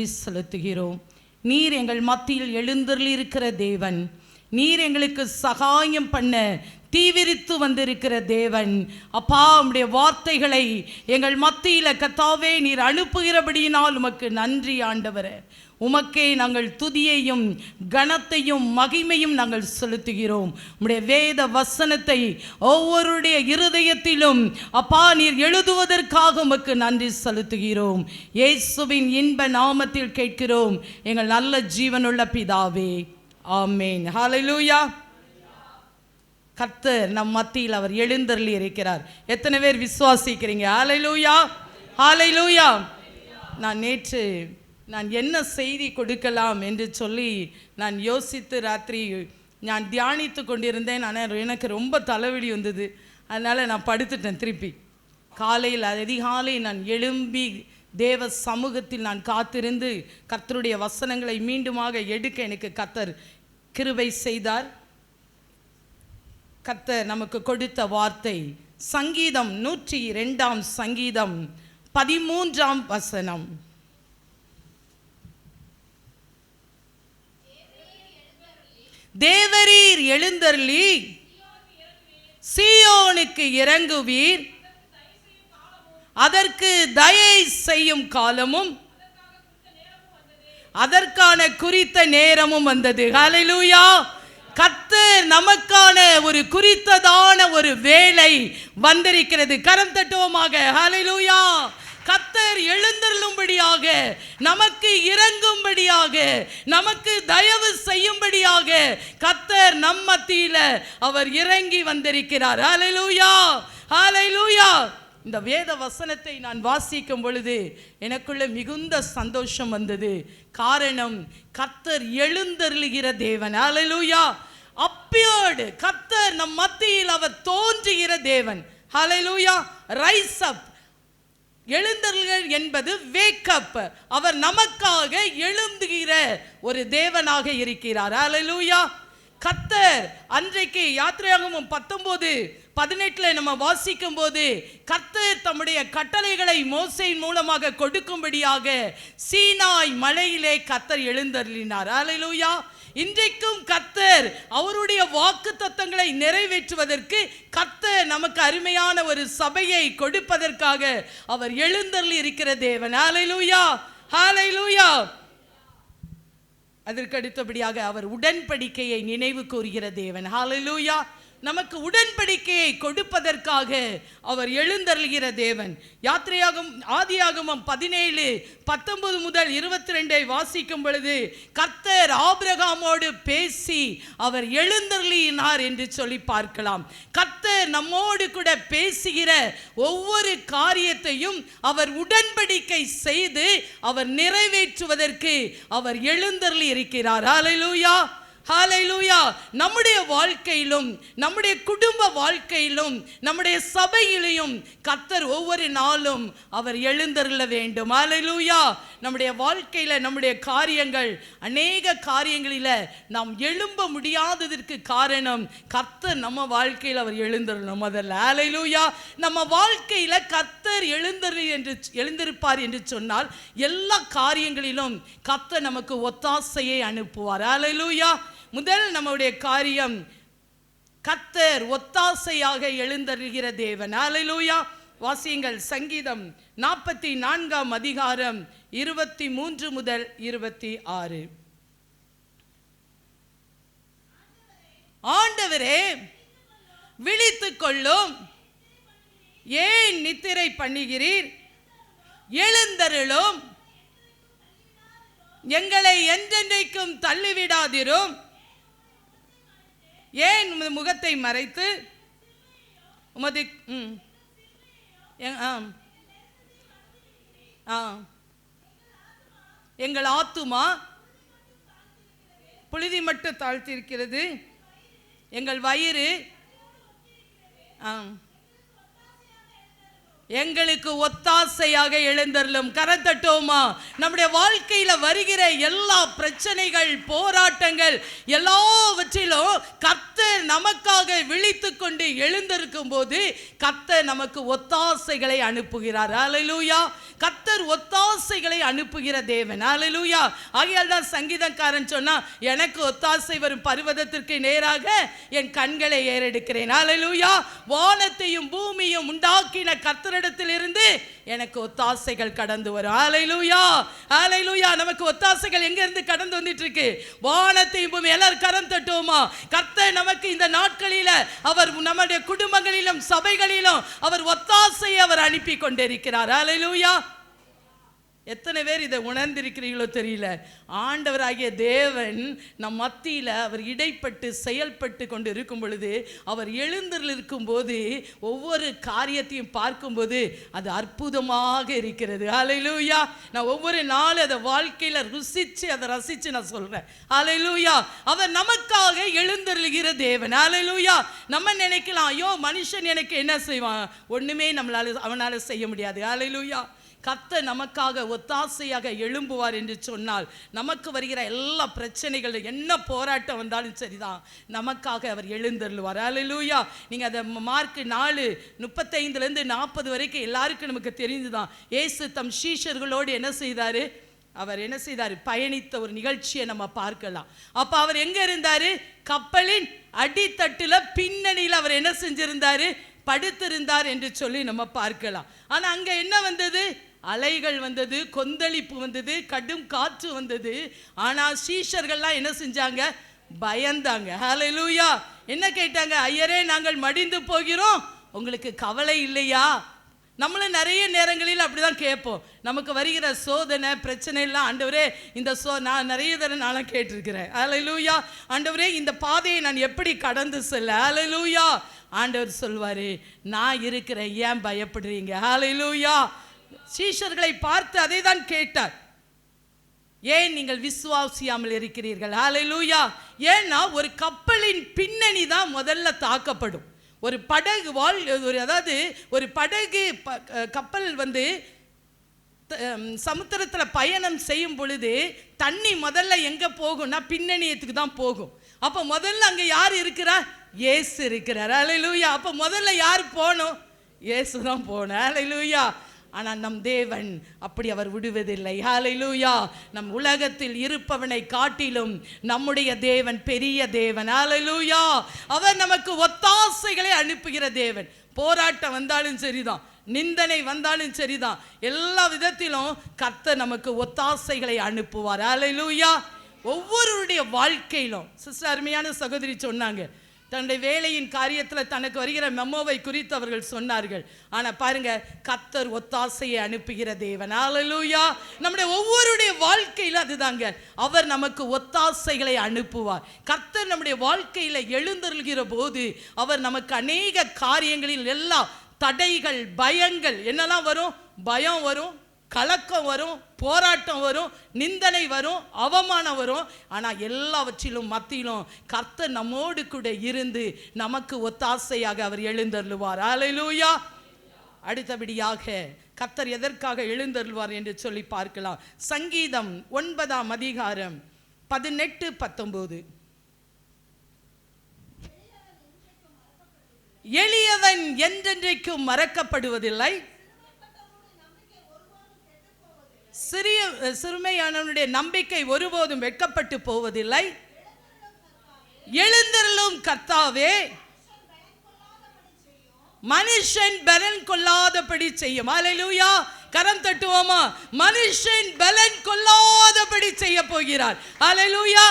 செலுத்துகிறோம். நீர் எங்கள் மத்தியில் எழுந்தருளிருக்கிற தேவன். நீர் எங்களுக்கு சகாயம் பண்ண தீவிரித்து வந்திருக்கிற தேவன். அப்பா உடைய வார்த்தைகளை எங்கள் மத்தியில் கத்தாவே நீர் அனுப்புகிறபடியினால் உமக்கு நன்றி ஆண்டவரே. உமக்கே நாங்கள் துதியையும் கனத்தையும் மகிமையும் நாங்கள் செலுத்துகிறோம். உடைய வேத வசனத்தை ஒவ்வொருடைய இருதயத்திலும் அப்பா நீர் எழுதுவதற்காக உமக்கு நன்றி செலுத்துகிறோம். இயேசுவின் இன்ப நாமத்தில் கேட்கிறோம். எங்கள் நல்ல ஜீவனுள்ள பிதாவே. ஆமேன். ஹalleluya கர்த்தர் நம் மத்தியில் அவர் எழுந்தருளி இருக்கிறார். எத்தனை பேர் விசுவாசிக்கிறீங்க? ஹalleluya ஹalleluya நான் நேற்று நான் என்ன செய்தி கொடுக்கலாம் என்று சொல்லி நான் யோசித்து ராத்திரி நான் தியானித்து கொண்டிருந்தேன். ஆனால் எனக்கு ரொம்ப தலைவலி வந்தது. அதனால் நான் படுத்துட்டேன் திருப்பி. காலையில் அதிகாலை நான் எழும்பி தேவ சமூகத்தில் நான் காத்திருந்து கர்த்தருடைய வசனங்களை மீண்டுமாக எடுக்க எனக்கு கத்தர் கிருபை செய்தார். கத்த நமக்கு கொடுத்த வார்த்தை சங்கீதம் நூற்றி இரண்டாம் சங்கீதம் பதிமூன்றாம் வசனம். தேவரீர் எழுந்தருளி சீயோனுக்கு இறங்குவீர். அதற்கு தயை செய்யும் காலமும் அதற்கான குறித்த நேரமும் வந்தது. ஹalleluya கத்தர் நமக்கான ஒரு குறித்ததான ஒரு வேலை வந்திருக்கிறது. கரம் தட்டுவோமாக. ஹalleluya கத்தர் எழுந்தருளும்படியாக நமக்கு இறங்கும்படியாக நமக்கு தயவு செய்யும்படியாக கத்தர் நம்ம மத்தியில் அவர் இறங்கி வந்திருக்கிறார். ஹalleluya ஹalleluya இந்த வேத வசனத்தை நான் வாசிக்கும் பொழுது எனக்குள்ள மிகுந்த சந்தோஷம் வந்தது. காரணம் கர்த்தர் எழுந்தருளுகிற தேவன். அலலூயா அப்பியர்டு கர்த்தர் நம் மத்தியில் அவர் தோன்றுகிற தேவன். ஹலலூயா ரைஸ் அப் எழுந்தர்கள் என்பது வேக்கப் அவர் நமக்காக எழுந்துகிற ஒரு தேவனாக இருக்கிறார். அலலூயா கத்தர் அன்றைக்கு யாத்திரையாகவும் பத்தொம்போது பதினெட்டுல நம்ம வாசிக்கும் போது கத்தர் தம்முடைய கட்டளைகளை மோசையின் மூலமாக கொடுக்கும்படியாக சீனாய் மலையிலே கத்தர் எழுந்தருளினார். ஹalleluya இன்றைக்கும் கத்தர் அவருடைய வாக்கு தத்தங்களை நிறைவேற்றுவதற்கு கத்தர் நமக்கு அருமையான ஒரு சபையை கொடுப்பதற்காக அவர் எழுந்தருளி இருக்கிற தேவன். அலையலூயா ஹாலை லூயா அதற்கு அடுத்தபடியாக அவர் உடன்படிக்கையை நினைவு கூறுகிற தேவன். ஹாலலூயா நமக்கு உடன்படிக்கையை கொடுப்பதற்காக அவர் எழுந்தருளுகிற தேவன். யாத்திரையாகும் ஆதியாகமம் பதினேழு பத்தொன்பது முதல் இருபத்தி ரெண்டை வாசிக்கும் பொழுது கர்த்தர் ஆபிரகாமோடு பேசி அவர் எழுந்தருளினார் என்று சொல்லி பார்க்கலாம். கர்த்தர் நம்மோடு கூட பேசுகிற ஒவ்வொரு காரியத்தையும் அவர் உடன்படிக்கை செய்து அவர் நிறைவேற்றுவதற்கு அவர் எழுந்தருளி இருக்கிறார் ஹalleluya லூயா நம்முடைய வாழ்க்கையிலும் நம்முடைய குடும்ப வாழ்க்கையிலும் நம்முடைய சபையிலையும் கத்தர் ஒவ்வொரு நாளும் அவர் எழுந்தருள வேண்டும். லூயா நம்முடைய வாழ்க்கையில நம்முடைய காரியங்கள் அநேக காரியங்களில நாம் எழும்ப முடியாததற்கு காரணம் கர்த்தர் நம்ம வாழ்க்கையில் அவர் எழுந்தருளும் முதல்ல. ஹalleluya நம்ம வாழ்க்கையில கர்த்தர் எழுந்தரு என்று எழுந்திருப்பார் என்று சொன்னால் எல்லா காரியங்களிலும் கர்த்தர் நமக்கு ஒத்தாசையை அனுப்புவார். ஹalleluya முதல் நம்முடைய காரியம் கத்தர் ஒத்தாசையாக எழுந்தருகிற தேவன். அலையிலூயா வாசியுங்கள் சங்கீதம் நாற்பத்தி நான்காம் அதிகாரம் இருபத்தி மூன்று முதல் இருபத்தி ஆறு ஆண்டவரே விழித்து கொள்ளும். ஏன் நித்திரை பண்ணுகிறீர்? எழுந்தருளும். எங்களை என்றென்றைக்கும் தள்ளிவிடாதிரும். ஏன் உமது முகத்தை மறைத்து? உமது ம். எ- ஆம் ஆ. எங்கள் ஆத்துமா புழுதி மட்டும் தாழ்த்திருக்கிறது எங்கள் வயிறு ஆ. எங்களுக்கு ஒத்தாசையாக எழுந்தருளும் கரத்தட்டோமா நம்முடைய வாழ்க்கையில வருகிற எல்லா பிரச்சனைகள் போராட்டங்கள் எல்லாவற்றிலும் கத்தர் நமக்காக விழித்து கொண்டு எழுந்திருக்கும் போது கத்தர் நமக்கு ஒத்தாசைகளை அனுப்புகிறார். அலலூயா கத்தர் ஒத்தாசைகளை அனுப்புகிற தேவன். அலலூயா ஆகையால் தான் சங்கீதக்காரன் சொன்னா எனக்கு ஒத்தாசை வரும் பருவதத்திற்கு நேராக என் கண்களை ஏறெடுக்கிறேன். அலலூயா வானத்தையும் பூமியும் உண்டாக்கின கர்த்தரிடத்திலிருந்து எனக்கு ஒத்தாசைகள் கடந்து வரும். ஆலையிலூயா ஆலையிலூயா நமக்கு ஒத்தாசைகள் எங்கேருந்து கடந்து வந்துட்டு இருக்கு வானத்தையும் பூமி எல்லாரும் கரம் தட்டுவோமா? கர்த்த நமக்கு இந்த நாட்களில அவர் நம்முடைய குடும்பங்களிலும் சபைகளிலும் அவர் ஒத்தாசையை அவர் அனுப்பி கொண்டிருக்கிறார் ஆலையிலூயா எத்தனை பேர் இதை உணர்ந்திருக்கிறீங்களோ தெரியல. ஆண்டவராகிய தேவன் நம் மத்தியில் அவர் இடைப்பட்டு செயல்பட்டு கொண்டு இருக்கும் பொழுது அவர் எழுந்திருக்கும் போது ஒவ்வொரு காரியத்தையும் பார்க்கும்போது அது அற்புதமாக இருக்கிறது. அலையிலூயா நான் ஒவ்வொரு நாள் அதை வாழ்க்கையில் ருசித்து அதை ரசித்து நான் சொல்கிறேன் அலையிலூயா அவர் நமக்காக எழுந்தருளுகிற தேவன். அலையிலூயா நம்ம நினைக்கலாம் ஐயோ மனுஷன் எனக்கு என்ன செய்வான்? ஒன்றுமே நம்மளால் அவனால் செய்ய முடியாது. அலையிலூயா கத்த நமக்காக ஒத்தாசையாக எழும்புவார் என்று சொன்னால் நமக்கு வருகிற எல்லா பிரச்சனைகள் என்ன போராட்டம் வந்தாலும் சரிதான். நமக்காக அவர் எழுந்தருள்வார். அல்லேலூயா நீங்கள் அதை மார்க் நாலு முப்பத்தைந்துலேருந்து நாற்பது வரைக்கும் எல்லாருக்கும் நமக்கு தெரிந்துதான் ஏசு தம் சீஷர்களோடு என்ன செய்தாரு? அவர் என்ன செய்தார்? பயணித்த ஒரு நிகழ்ச்சியை நம்ம பார்க்கலாம். அப்போ அவர் எங்கே இருந்தார்? கப்பலின் அடித்தட்டில் பின்னணியில் அவர் என்ன செஞ்சிருந்தாரு? படுத்திருந்தார் என்று சொல்லி நம்ம பார்க்கலாம். ஆனால் அங்கே என்ன வந்தது? அலைகள் வந்தது கொந்தளிப்பு வந்தது கடும் காற்று வந்தது. ஆனால் சீஷர்கள்லாம் என்ன செஞ்சாங்க? பயந்தாங்க. ஹalleluya. என்ன கேட்டாங்க? ஐயரே நாங்கள் மடிந்து போகிறோம். உங்களுக்கு கவலை இல்லையா? நம்மளும் நிறைய நேரங்களில் அப்படிதான் கேட்போம். நமக்கு வருகிற சோதனை பிரச்சனை எல்லாம் ஆண்டவரே இந்த சோ நான் நிறைய தடவை நானும் கேட்டிருக்கிறேன். அலையிலூயா ஆண்டவரே இந்த பாதையை நான் எப்படி கடந்து செல்ல? அலையிலூயா ஆண்டவர் சொல்வார் நான் இருக்கிறேன் ஏன் பயப்படுறீங்க? அலையிலூயா சீஷர்களை பார்த்து அதை தான் கேட்டார். ஏன் நீங்கள் விசுவாசியாமல் இருக்கிறீர்கள்? ஹalleluya ஏன்னா ஒரு கப்பலின் பின்னணி தான் முதல்ல தாக்கப்படும். ஒரு படகு வால் ஒரு அதாவது ஒரு படகு ப- கப்பல் வந்து சமுத்திரத்தில் பயணம் செய்யும் பொழுது தண்ணி முதல்ல எங்கே போகும்னா பின்னணியத்துக்கு தான் போகும். அப்போ முதல்ல அங்கே யார் இருக்கிறா ஏசு இருக்கிறார். அலையிலூயா அப்போ முதல்ல யார் போகணும்? ஏசு தான் போகணும். அலையிலூயா ஆனால் நம் தேவன் அப்படி அவர் விடுவதில்லை. ஹalleluya நம் உலகத்தில் இருப்பவனை காட்டிலும் நம்முடைய தேவன் பெரிய தேவன். ஹalleluya அவர் நமக்கு ஒத்தாசைகளை அனுப்புகிற தேவன். போராட்டம் வந்தாலும் சரிதான். நிந்தனை வந்தாலும் சரிதான். எல்லா விதத்திலும் கர்த்தர் நமக்கு ஒத்தாசைகளை அனுப்புவார். ஹalleluya ஒவ்வொருடைய வாழ்க்கையிலும் சிஸ்டர் அருமையான சகோதரி சொன்னாங்க. தன்னுடைய வேலையின் காரியத்தில் தனக்கு வருகிற மெமோவை குறித்து அவர்கள் சொன்னார்கள். ஆனால் பாருங்க கத்தர் ஒத்தாசையை அனுப்புகிற தேவன். ஹalleluya நம்முடைய ஒவ்வொருடைய வாழ்க்கையில் அதுதாங்க. அவர் நமக்கு ஒத்தாசைகளை அனுப்புவார். கர்த்தர் நம்முடைய வாழ்க்கையில் எழுந்தருள்கிற போது அவர் நமக்கு அநேக காரியங்களில் எல்லாம் தடைகள் பயங்கள் என்னெல்லாம் வரும்? பயம் வரும்? கலக்கம் வரும் போராட்டம் வரும் நிந்தனை வரும் அவமானம் வரும். ஆனால் எல்லாவற்றிலும் மத்தியிலும் கர்த்தர் நம்மோடு கூட இருந்து நமக்கு ஒத்தாசையாக அவர் எழுந்தருளுவார். அலையிலூயா அடுத்தபடியாக கர்த்தர் எதற்காக எழுந்தருள்வார் என்று சொல்லி பார்க்கலாம். சங்கீதம் ஒன்பதாம் அதிகாரம் பதினெட்டு பத்தொன்பது. எளியவன் என்றென்றைக்கும் மறக்கப்படுவதில்லை. சிறிய சிறுமையானவனுடைய நம்பிக்கை ஒருபோதும் வெட்கப்பட்டு போவதில்லை. எழுந்தருளும் கர்த்தாவே மனுஷன் பலன் கொள்ளாதபடி செய்யும். அலையூயா கரம் தட்டுவோமா? மனுஷன் பலன் கொள்ளாதபடி செய்ய போகிறார். அலையூயா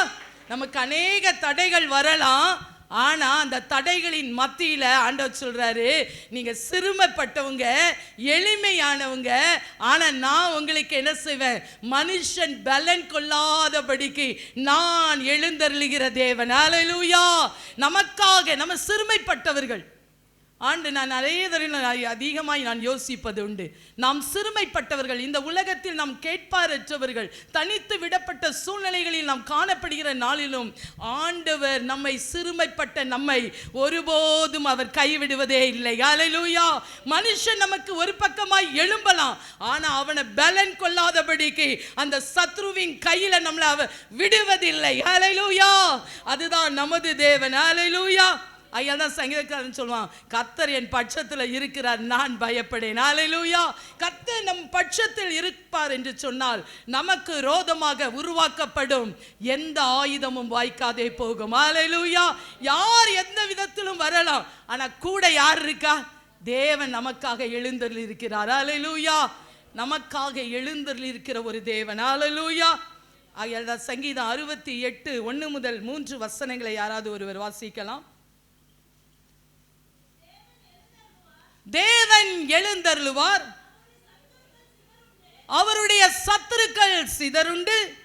நமக்கு அநேக தடைகள் வரலாம். ஆனால் அந்த தடைகளின் மத்தியில் ஆண்டவர் சொல்றாரு நீங்கள் சிறுமைப்பட்டவங்க எளிமையானவங்க. ஆனால் நான் உங்களுக்கு என்ன செய்வேன்? மனுஷன் பலன் கொள்ளாதபடிக்கு நான் எழுந்தருளுகிற தேவன். அல்லேலூயா நமக்காக நம்ம சிறுமைப்பட்டவர்கள். ஆண்டு நான் நிறைய தடவை அதிகமாய் நான் யோசிப்பது உண்டு. நாம் சிறுமைப்பட்டவர்கள் இந்த உலகத்தில் நாம் கேட்பாரற்றவர்கள் தனித்து விடப்பட்ட சூழ்நிலைகளில் நாம் காணப்படுகிற நாளிலும் ஆண்டவர் நம்மை சிறுமைப்பட்ட நம்மை ஒருபோதும் அவர் கைவிடுவதே இல்லை. அலையூயா மனுஷன் நமக்கு ஒரு பக்கமாய் எழும்பலாம். ஆனால் அவனை பலன் கொள்ளாதபடிக்கு அந்த சத்ருவின் கையில் நம்மளை அவர் விடுவதில்லை. அலையூயா அதுதான் நமது தேவன். அலையூயா ஐயா தான் சங்கீதக்காரன் சொல்லுவான் கத்தர் என் பட்சத்தில் இருக்கிறார் நான் பயப்படேன். அலையிலூயா கத்தர் நம் பட்சத்தில் இருப்பார் என்று சொன்னால் நமக்கு ரோதமாக உருவாக்கப்படும். எந்த ஆயுதமும் வாய்க்காதே போகும். அலையிலூயா யார் எந்த விதத்திலும் வரலாம் ஆனால் கூட யார் இருக்கா? தேவன் நமக்காக எழுந்தருள் இருக்கிறார் அலையிலூயா நமக்காக எழுந்தருள் இருக்கிற ஒரு தேவன். அலையிலூயா ஆகிய சங்கீதம் அறுபத்தி எட்டு ஒன்று முதல் மூன்று வசனங்களை யாராவது ஒருவர் வாசிக்கலாம். தேவன் எழுந்தருளுவார். அவருடைய சத்துருக்கள் சிதறுண்டு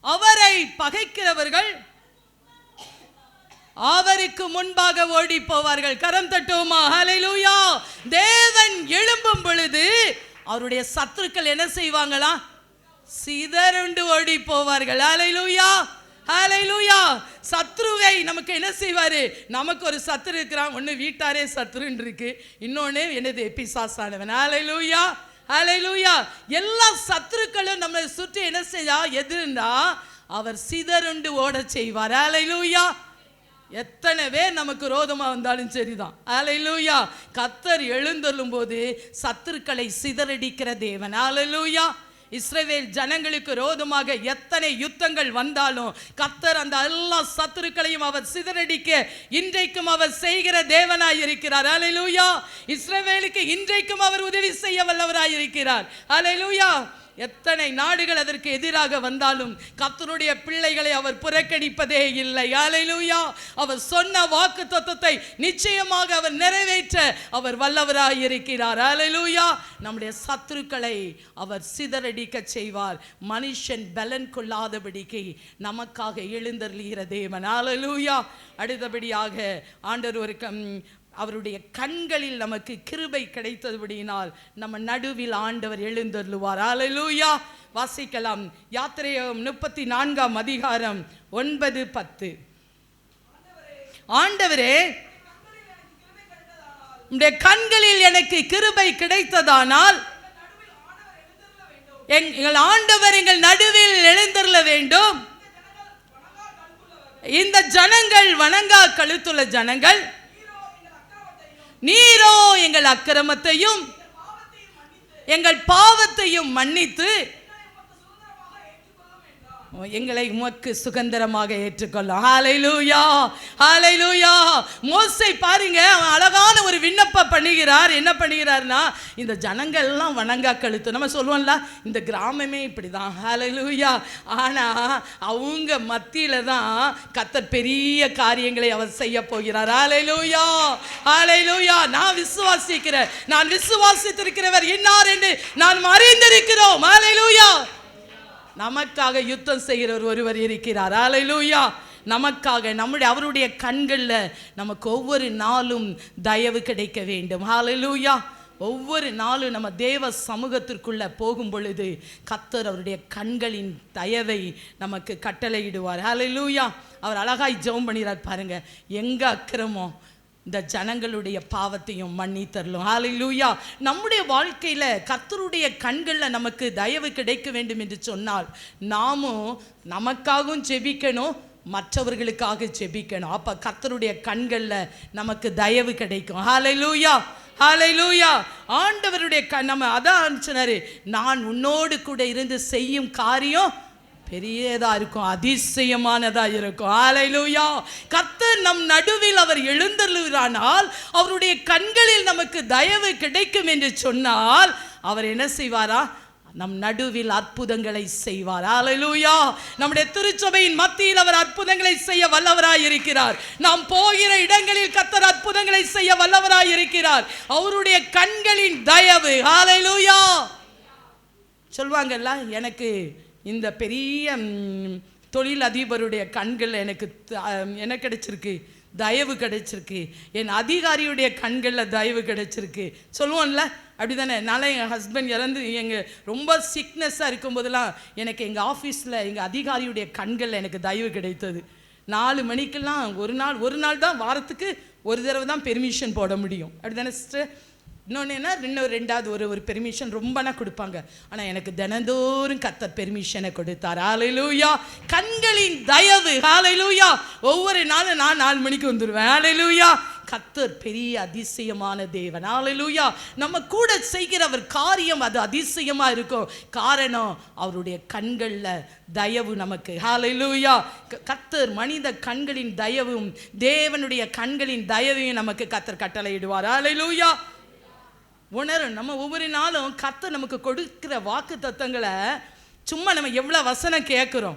அவரை பகைக்கிறவர்கள் அவருக்கு முன்பாக ஓடி போவார்கள் கரம் தட்டுவோமா? ஹalleluya. தேவன் எழும்பும் பொழுது அவருடைய சத்துருக்கள் என்ன செய்வாங்களா? சிதறுண்டு ஓடி போவார்கள் ஹalleluya. ஹalleluya சத்ருவை நமக்கு என்ன செய்வார்? நமக்கு ஒரு சத்ரு இருக்கிறான். ஒன்று வீட்டாரே சத்ருன்னு இருக்கு. இன்னொன்று என்னது? பிசாசானவன். ஹalleluya ஹalleluya எல்லா சத்துருக்களும் நம்மளை சுற்றி என்ன செய்யா எதுன்னா அவர் சிதறுண்டு ஓட செய்வார். ஹalleluya எத்தனை பேர் நமக்கு ரோதமாக வந்தாலும் சரிதான். அலையிலூயா கத்தர் எழுந்தொல்லும் போது சத்துருக்களை சிதறடிக்கிற தேவன். அலையிலூயா இஸ்ரேவேல் ஜனங்களுக்கு ரோதமாக எத்தனை யுத்தங்கள் வந்தாலும் கத்தர் அந்த எல்லா சத்துருக்களையும் அவர் சிதறடிக்க இன்றைக்கும் அவர் செய்கிற தேவனாய் இருக்கிறார் அலையிலூயா இஸ்ரேவேலுக்கு இன்றைக்கும் அவர் உதவி செய்ய வல்லவராய் இருக்கிறார் அலையிலூயா எத்தனை நாடுகள் அதற்கு எதிராக வந்தாலும் கத்தனுடைய பிள்ளைகளை அவர் புறக்கணிப்பதே இல்லை. அலையிலூயா அவர் சொன்ன வாக்கு தத்துவத்தை நிச்சயமாக அவர் நிறைவேற்ற அவர் வல்லவராக இருக்கிறார். அலையிலூயா நம்முடைய சத்துருக்களை அவர் சிதறடிக்க செய்வார். மனுஷன் பலன் கொள்ளாதபடிக்கு நமக்காக எழுந்தருளுகிற தேவன். அலையிலூயா அடுத்தபடியாக ஆண்டவர் ஒரு கம் அவருடைய கண்களில் நமக்கு கிருபை கிடைத்தபடியினால் நம்ம நடுவில் ஆண்டவர் எழுந்தருளுவார். அலலூயா வாசிக்கலாம். யாத்திரையம் முப்பத்தி நான்காம் அதிகாரம் ஒன்பது பத்து. ஆண்டவரே உடைய கண்களில் எனக்கு கிருபை கிடைத்ததானால் எங்கள் ஆண்டவர் எங்கள் நடுவில் எழுந்தருள வேண்டும். இந்த ஜனங்கள் வணங்கா கழுத்துள்ள ஜனங்கள் நீரோ எங்கள் அக்கிரமத்தையும் எங்கள் பாவத்தையும் மன்னித்து எங்களை உமக்கு சுதந்திரமாக ஏற்றுக்கொள்ளும். ஹாலைலூயா ஹாலைலூயா மோசை பாருங்க அவன் அழகான ஒரு விண்ணப்பம் பண்ணுகிறார். என்ன பண்ணுகிறார்னா இந்த ஜனங்கள் எல்லாம் வணங்கா கழுத்து. நம்ம சொல்லுவோம்ல இந்த கிராமமே இப்படி தான் ஹாலைலூயா ஆனால் அவங்க மத்தியில் தான் கத்தர் பெரிய காரியங்களை அவர் செய்ய போகிறார். ஹாலைலூயா ஹாலைலூயா நான் விசுவாசிக்கிறேன். நான் விசுவாசித்திருக்கிறவர் இன்னார் என்று நான் அறிந்திருக்கிறோம். ஹாலைலூயா நமக்காக யுத்தம் செய்கிறவர் ஒருவர் இருக்கிறார். அலையிலூயா நமக்காக நம்முடைய அவருடைய கண்களில் நமக்கு ஒவ்வொரு நாளும் தயவு கிடைக்க வேண்டும். ஹalleluya ஒவ்வொரு நாளும் நம்ம தேவ சமூகத்திற்குள்ளே போகும் பொழுது கத்தர் அவருடைய கண்களின் தயவை நமக்கு கட்டளையிடுவார். ஹalleluya அவர் அழகாய் ஜெபம் பண்ணிடுறார் பாருங்கள் எங்கே அக்கிரமோ இந்த ஜனங்களுடைய பாவத்தையும் மன்னித்தரலும் லூயா நம்முடைய வாழ்க்கையில் கத்தருடைய கண்களில் நமக்கு தயவு கிடைக்க வேண்டும் என்று சொன்னால் நாமும் நமக்காகவும் ஜெபிக்கணும் மற்றவர்களுக்காக ஜெபிக்கணும். அப்போ கத்தருடைய கண்களில் நமக்கு தயவு கிடைக்கும். ஹalleluya ஹalleluya ஆண்டவருடைய கண் நம்ம அதான் சொன்னாரு நான் உன்னோடு கூட இருந்து செய்யும் காரியம் பெரியதா இருக்கும் அதிசயமானதா இருக்கும். ஆலையிலூயா கத்தர் நம் நடுவில் அவர் எழுந்தருளானால் அவருடைய கண்களில் நமக்கு தயவு கிடைக்கும் என்று சொன்னால் அவர் என்ன செய்வாரா? நம் நடுவில் அற்புதங்களை செய்வார். ஹalleluya நம்முடைய திருச்சபையின் மத்தியில் அவர் அற்புதங்களை செய்ய வல்லவராய் இருக்கிறார். நாம் போகிற இடங்களில் கத்தர் அற்புதங்களை செய்ய வல்லவராய் இருக்கிறார். அவருடைய கண்களின் தயவு. ஹalleluya சொல்வாங்கல்ல எனக்கு இந்த பெரிய தொழில் அதிபருடைய கண்கள் எனக்கு த- என்ன கிடைச்சிருக்கு? தயவு கிடைச்சிருக்கு. என் அதிகாரியுடைய கண்களில் தயவு கிடைச்சிருக்கு. சொல்லுவோம்ல? அப்படி தானே நாளை எங்கள் ஹஸ்பண்ட் இறந்து எங்கள் ரொம்ப சிக்னஸ்ஸாக இருக்கும்போதெல்லாம் எனக்கு எங்கள் ஆஃபீஸில் எங்கள் அதிகாரியுடைய கண்களில் எனக்கு தயவு கிடைத்தது. நாலு மணிக்கெல்லாம் ஒரு நாள் ஒரு நாள் தான் வாரத்துக்கு ஒரு தடவை தான் பெர்மிஷன் போட முடியும். அப்படி தானே சிஸ்டர் இன்னொன்று என்ன? இன்னொரு ரெண்டாவது ஒரு ஒரு பெர்மிஷன் ரொம்பனா கொடுப்பாங்க. ஆனால் எனக்கு தினந்தோறும் கத்தர் பெர்மிஷனை கொடுத்தார். ஆலையிலூயா கண்களின் தயவு. ஆலையிலூயா ஒவ்வொரு நாளும் நான் நாலு மணிக்கு வந்துடுவேன் ஆலையிலூயா கத்தர் பெரிய அதிசயமான தேவன். ஆலையிலூயா நம்ம கூட செய்கிறவர் காரியம் அது அதிசயமாக இருக்கும். காரணம் அவருடைய கண்களில் தயவு நமக்கு. ஹாலையிலூயா க- கத்தர் மனித கண்களின் தயவும் தேவனுடைய கண்களின் தயவையும் நமக்கு கத்தர் கட்டளையிடுவார். ஆலையிலூயா உணரும். நம்ம ஒவ்வொரு நாளும் கத்தை நமக்கு கொடுக்கிற வாக்கு தத்தங்களை சும்மா நம்ம எவ்வளோ வசனம் கேட்குறோம்.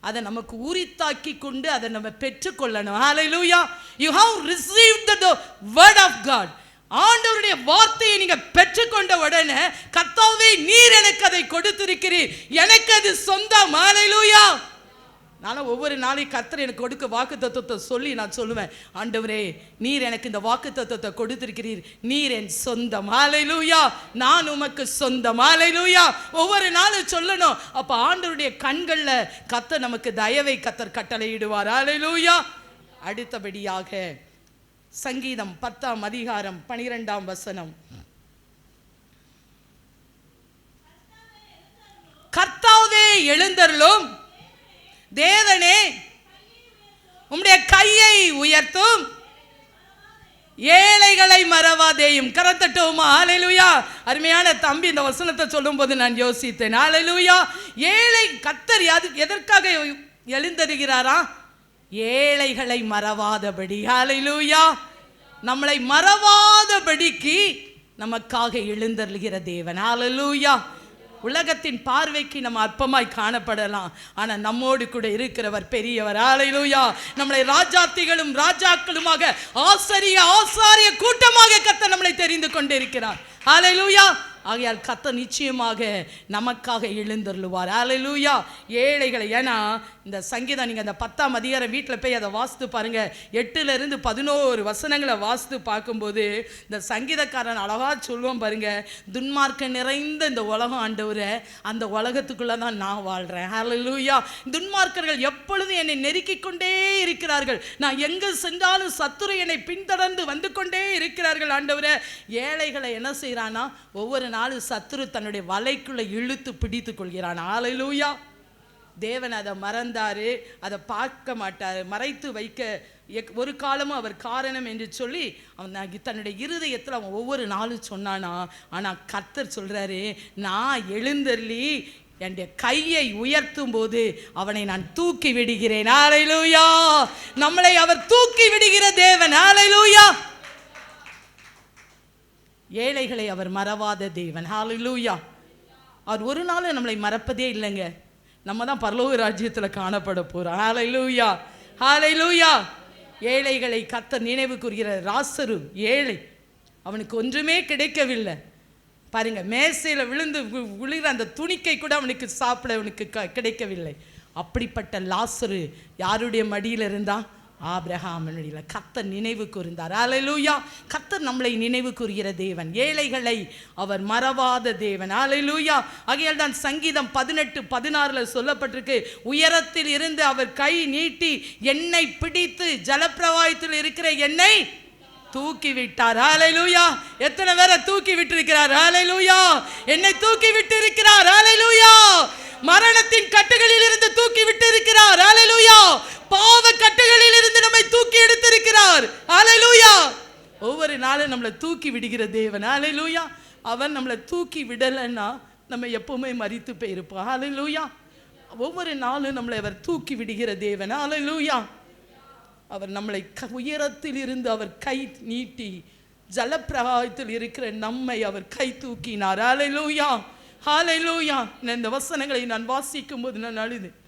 அதை நமக்கு உரித்தாக்கி கொண்டு அதை நம்ம பெற்றுக்கொள்ளணும். ஹalleluya you have received the word of god. ஆண்டவருடைய வார்த்தையை நீங்க பெற்றுக்கொண்ட உடனே கத்தாவே நீர் எனக்கு அதை கொடுத்திருக்கிறீர். எனக்கு அது சொந்தம். ஹalleluya நானும் ஒவ்வொரு நாளையும் கர்த்தர் எனக்கு கொடுக்க வாக்கு தத்துவத்தை சொல்லி நான் சொல்லுவேன். ஆண்டவரே நீர் எனக்கு இந்த வாக்கு தத்துவத்தை கொடுத்திருக்கிறீர். நீர் என் சொந்தம். லூயா நான் உமக்கு சொந்தம். லூயா ஒவ்வொரு நாளும் சொல்லணும். அப்ப ஆண்டவருடைய கண்கள்ல கத்தர் நமக்கு தயவை கத்தர் கட்டளையிடுவார். லூயா அடுத்தபடியாக சங்கீதம் பத்தாம் அதிகாரம் பனிரெண்டாம் வசனம். கர்த்தாவே எழுந்தருளும். தேவனே உம்முடைய கையை உயர்த்தும். ஏழைகளை மறவாதேயும். கரத்தட்டுமா ஆலையிலுயா அருமையான தம்பி இந்த வசனத்தை சொல்லும்போது நான் யோசித்தேன். ஆலையிலுயா ஏழை கத்தர் யாது எதற்காக எழுந்தருகிறாரா? ஏழைகளை மறவாதபடி. ஆலையிலுயா நம்மளை மறவாதபடிக்கு நமக்காக எழுந்தருகிற தேவன். ஆலலூயா உலகத்தின் பார்வைக்கு நம்ம அற்பமாய் காணப்படலாம். ஆனா நம்மோடு கூட இருக்கிறவர் பெரியவர். ஆலையிலூயா நம்மளை ராஜாத்திகளும் ராஜாக்களுமாக ஆசரிய ஆசாரிய கூட்டமாக கத்த நம்மளை தெரிந்து கொண்டிருக்கிறார். ஆலையிலூயா ஆகையால் கத்த நிச்சயமாக நமக்காக எழுந்தருளுவார். ஹalleluya ஏழைகளை ஏன்னா இந்த சங்கீதம் நீங்கள் அந்த பத்தாம் அதிகாரம் வீட்டில் போய் அதை வாசித்து பாருங்கள் எட்டுலேருந்து பதினோரு வசனங்களை வாசித்து பார்க்கும்போது இந்த சங்கீதக்காரன் அழகா சொல்லுவோம் பாருங்கள் துன்மார்க்க நிறைந்த இந்த உலகம் ஆண்டவரை அந்த உலகத்துக்குள்ளே தான் நான் வாழ்கிறேன் ஹalleluya துன்மார்க்கர்கள் எப்பொழுதும் என்னை நெருக்கிக் கொண்டே இருக்கிறார்கள்? நான் எங்கு சென்றாலும் சத்துரு என்னை பின்தொடர்ந்து வந்து கொண்டே இருக்கிறார்கள் ஆண்டவரை. ஏழைகளை என்ன செய்கிறான்னா ஒவ்வொரு நாலு சத்துரு தன்னுடைய வலைக்குள்ளே இழுத்து பிடித்து கொள்கிறான். ஆலையிலூயா தேவன் அதை மறந்தாரு அதை பார்க்க மாட்டார் மறைத்து வைக்க எக்- ஒரு காலமும் அவர் காரணம் என்று சொல்லி அவன் தன்னுடைய இருதயத்தில் அவன் ஒவ்வொரு நாளும் சொன்னானா ஆனால் கர்த்தர் சொல்கிறாரு நான் எழுந்தருளி என்னுடைய கையை உயர்த்தும் போது அவனை நான் தூக்கி விடுகிறேன். ஹalleluya நம்மளை அவர் தூக்கி விடுகிற தேவன். ஹalleluya ஏழைகளை அவர் மறவாத தேவன். ஹalleluya அவர் ஒரு நாளும் நம்மளை மறப்பதே இல்லைங்க. நம்ம தான் பரலோக ராஜ்யத்தில் காணப்பட போகிறோம் ஹாலை லூயா ஏழைகளை கத்த நினைவு கூறுகிற ராசரு ஏழை அவனுக்கு ஒன்றுமே கிடைக்கவில்லை. பாருங்க மேசையில் விழுந்து விழுகிற அந்த துணிக்கை கூட அவனுக்கு சாப்பிட அவனுக்கு க- கிடைக்கவில்லை. அப்படிப்பட்ட லாசரு யாருடைய மடியில் இருந்தான்? ஆபிரகாமனுடைய கத்தர் நினைவு கூர்ந்தார். ஹalleluya கத்தர் நம்மளை நினைவு கூறுகிற தேவன். ஏழைகளை அவர் மறவாத தேவன். ஹalleluya ஆகையால் தான் சங்கீதம் பதினெட்டு பதினாறுல சொல்லப்பட்டிருக்கு. உயரத்தில் இருந்து அவர் கை நீட்டி என்னை பிடித்து ஜலப்பிரவாயத்தில் இருக்கிற என்னை தூக்கி விட்டார் லூயா எத்தனை பேரை தூக்கி விட்டிருக்கிறார் ஹalleluya என்னை தூக்கி விட்டு விட்டிருக்கிறார் லூயா மரணத்தின் கட்டுகளில் இருந்து தூக்கி விட்டிருக்கிறார் லூயா பாவ கட்டுகளில் இருந்து நம்மை தூக்கி எடுத்திருக்கிறார். ஹalleluya ஒவ்வொரு நாளும் நம்மளை தூக்கி விடுகிற தேவன். ஹalleluya அவன் நம்மளை தூக்கி விடலைன்னா நம்ம எப்பவுமே மறித்து போயிருப்போம் ஹalleluya ஒவ்வொரு நாளும் நம்மளை அவர் தூக்கி விடுகிற தேவன். ஹalleluya அவர் நம்மளை க- உயரத்தில் இருந்து அவர் கை நீட்டி ஜலப்பிரவாகத்தில் இருக்கிற நம்மை அவர் கை தூக்கினார். ஹalleluya ஹalleluya நான் இந்த வசனங்களை நான் வாசிக்கும் போது நான் அழுது.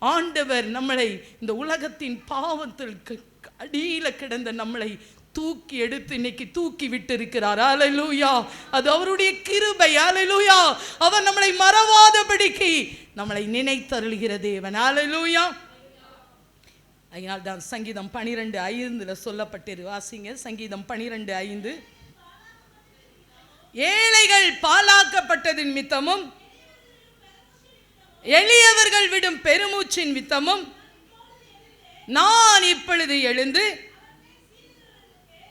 ஆண்டவர் நம்மளை இந்த உலகத்தின் பாவத்தில் க- அடியில கிடந்த நம்மளை தூக்கி எடுத்து இன்னைக்கு தூக்கி விட்டு இருக்கிறார் அலலூயா அது அவருடைய கிருபை. அலலூயா அவர் நம்மளை மறவாதபடிக்கு நம்மளை நினைத்தருளுகிற தேவன். அலலூயா அதனால் தான் சங்கீதம் பனிரெண்டு ஐந்துல சொல்லப்பட்டிரு. வாசிங்க. சங்கீதம் பனிரெண்டு ஐந்து. ஏழைகள் பாலாக்கப்பட்டது நிமித்தமும் எளியவர்கள் விடும் பெருமூச்சின் வித்தமும் நான் இப்பொழுது எழுந்து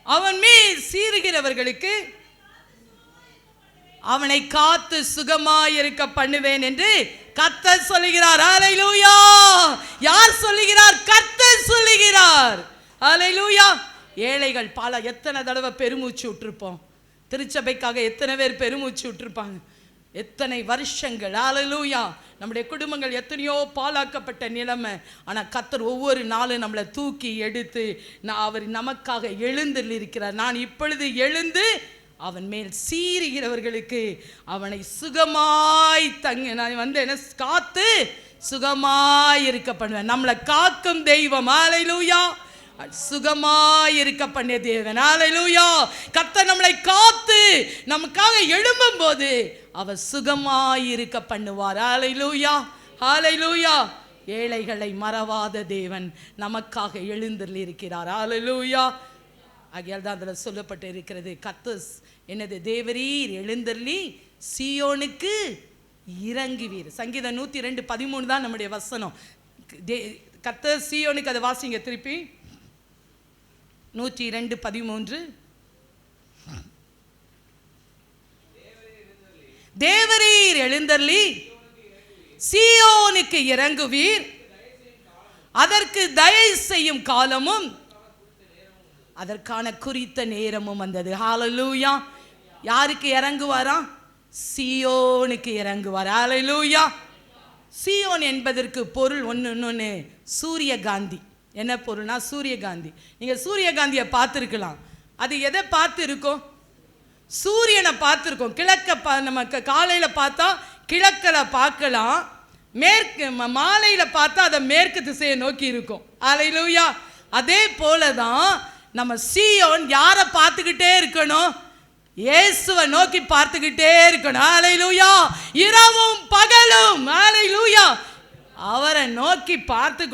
அவன் மேல் சீறுகிறவர்களுக்கு அவனை காத்து சுகமாயிருக்க பண்ணுவேன் என்று கத்த சொல்லுகிறார். ஹalleluya! யார் சொல்லுகிறார்? கத்த சொல்லுகிறார். ஹalleluya! ஏழைகள் பல எத்தனை தடவை பெருமூச்சு விட்டுருப்போம். திருச்சபைக்காக எத்தனை பேர் பெருமூச்சு விட்டுருப்பாங்க. எத்தனை வருஷங்கள் ஹalleluya நம்முடைய குடும்பங்கள் எத்தனையோ பாலாக்கப்பட்ட நிலைமை. ஆனால் கத்தர் ஒவ்வொரு நாளும் நம்மளை தூக்கி எடுத்து நான் அவர் நமக்காக எழுந்தில் இருக்கிறார். நான் இப்பொழுது எழுந்து அவன் மேல் சீறுகிறவர்களுக்கு அவனை சுகமாய் தங்க நான் வந்து என்ன காத்து சுகமாய் இருக்க பண்ணுவேன். நம்மளை காக்கும் தெய்வம் ஆலையிலூயா சுகமாயிருக்க பண்ணிய தேவன். ஆலையிலூயா கத்த நம்மளை காத்து நமக்காக எழும்பும் போது அவர் சுகமாய் இருக்க பண்ணுவார். ஆலையிலூயா ஆலையிலூயா ஏழைகளை மறவாத தேவன் நமக்காக எழுந்தில் இருக்கிறார் ஆலையிலூயா ஆகையால் தான் அதில் சொல்லப்பட்டு இருக்கிறது கத்தஸ் என்னது தேவரீர் எழுந்தள்ளி சியோனுக்கு இறங்குவீர். சங்கீதம் நூற்றி ரெண்டு பதிமூணு தான் நம்முடைய வசனம். தே கத்த சியோனுக்கு அதை வாசிங்க திருப்பி. நூற்றி ரெண்டு பதிமூன்று. தேவரீர் எழுந்தருளி சியோனுக்கு இறங்குவீர். அதற்கு தயை செய்யும் காலமும் அதற்கான குறித்த நேரமும் வந்தது. ஹாலலூயா யாருக்கு இறங்குவாராம் சியோனுக்கு இறங்குவார். ஹாலலூயா சியோன் என்பதற்கு பொருள் ஒன்று சூரிய காந்தி என்ன பொருள்னா சூரியகாந்தி. நீங்கள் சூரியகாந்தியை பார்த்துருக்கலாம். அது எதை பார்த்து இருக்கும் சூரியனை பார்த்துருக்கோம். கிழக்க பா நமக்கு காலையில் பார்த்தா கிழக்கில் பார்க்கலாம். மேற்கு ம- பார்த்தா அதை மேற்கு திசையை நோக்கி இருக்கும். அலையிலூயா அதே போல தான் நம்ம சீயோன் யாரை பார்த்துக்கிட்டே இருக்கணும்? இயேசுவை நோக்கி பார்த்துக்கிட்டே இருக்கணும். அலையிலூயா இரவும் பகலும். அலையிலூயா அவரை நோக்கி பார்த்து